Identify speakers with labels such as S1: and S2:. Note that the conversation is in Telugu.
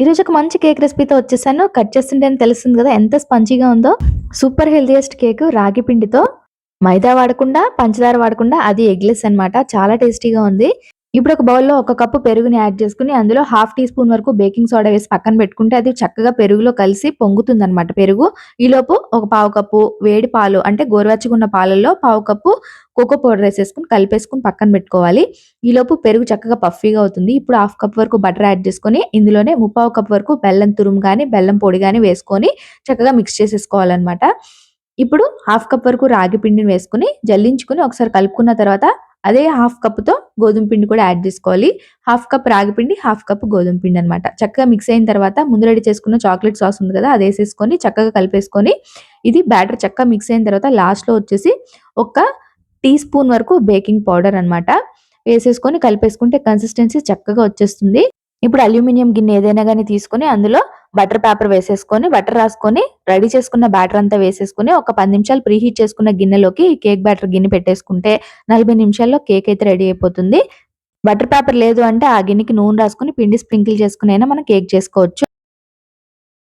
S1: ఈరోజు ఒక మంచి కేక్ రెసిపీతో వచ్చేసాను. కట్ చేస్తుంటే తెలుస్తుంది కదా ఎంత స్పంజీగా ఉందో. సూపర్ హెల్తీయెస్ట్ కేక్ రాగి పిండితో. మైదా వాడకుండా పంచదార వాడకుండా అది ఎగ్లెస్ అన్నమాట. చాలా టేస్టీగా ఉంది. ఇప్పుడు ఒక బౌల్లో ఒక కప్పు పెరుగుని యాడ్ చేసుకుని అందులో హాఫ్ టీ స్పూన్ వరకు బేకింగ్ సోడా వేసి పక్కన పెట్టుకుంటే అది చక్కగా పెరుగులో కలిసి పొంగుతుందనమాట పెరుగు. ఈలోపు ఒక పావు కప్పు వేడి పాలు అంటే గోరువెచ్చగున్న పాలల్లో పావు కప్పు కోకో పౌడర్ వేసేసుకుని కలిపేసుకుని పక్కన పెట్టుకోవాలి. ఈలోపు పెరుగు చక్కగా పఫీగా అవుతుంది. ఇప్పుడు హాఫ్ కప్ వరకు బటర్ యాడ్ చేసుకొని ఇందులోనే ముప్పావు కప్ వరకు బెల్లం తురుము కానీ బెల్లం పొడి కానీ వేసుకొని చక్కగా మిక్స్ చేసేసుకోవాలన్నమాట. ఇప్పుడు హాఫ్ కప్ వరకు రాగి పిండిని వేసుకుని జల్లించుకుని ఒకసారి కలుపుకున్న తర్వాత అదే హాఫ్ కప్తో గోధుమ పిండి కూడా యాడ్ చేసుకోవాలి. హాఫ్ కప్ రాగి పిండి హాఫ్ కప్ గోధుమ పిండి అనమాట చక్కగా మిక్స్ అయిన తర్వాత ముందు రెడీ చేసుకున్న చాక్లెట్ సాస్ ఉంది కదా అది వేసేసుకొని చక్కగా కలిపేసుకొని ఇది బ్యాటర్ చక్కగా మిక్స్ అయిన తర్వాత లాస్ట్లో వచ్చేసి ఒక టీ స్పూన్ వరకు బేకింగ్ పౌడర్ అన్నమాట. వేసేసుకొని కలిపేసుకుంటే కన్సిస్టెన్సీ చక్కగా వచ్చేస్తుంది. ఇప్పుడు అల్యూమినియం గిన్నె ఏదైనా కానీ తీసుకొని అందులో బటర్ పేపర్ వేసేసుకొని బటర్ రాసుకొని రెడీ చేసుకున్న బ్యాటర్ అంతా వేసేసుకొని ఒక పది నిమిషాలు ప్రీ హీట్ చేసుకున్న గిన్నెలోకి కేక్ బ్యాటర్ గిన్నె పెట్టేసుకుంటే నలభై నిమిషాల్లో కేక్ అయితే రెడీ అయిపోతుంది. బటర్ పేపర్ లేదు అంటే ఆ గిన్నెకి నూనె రాసుకొని పిండి స్ప్రింకిల్ చేసుకుని అయినా మనం కేక్ చేసుకోవచ్చు.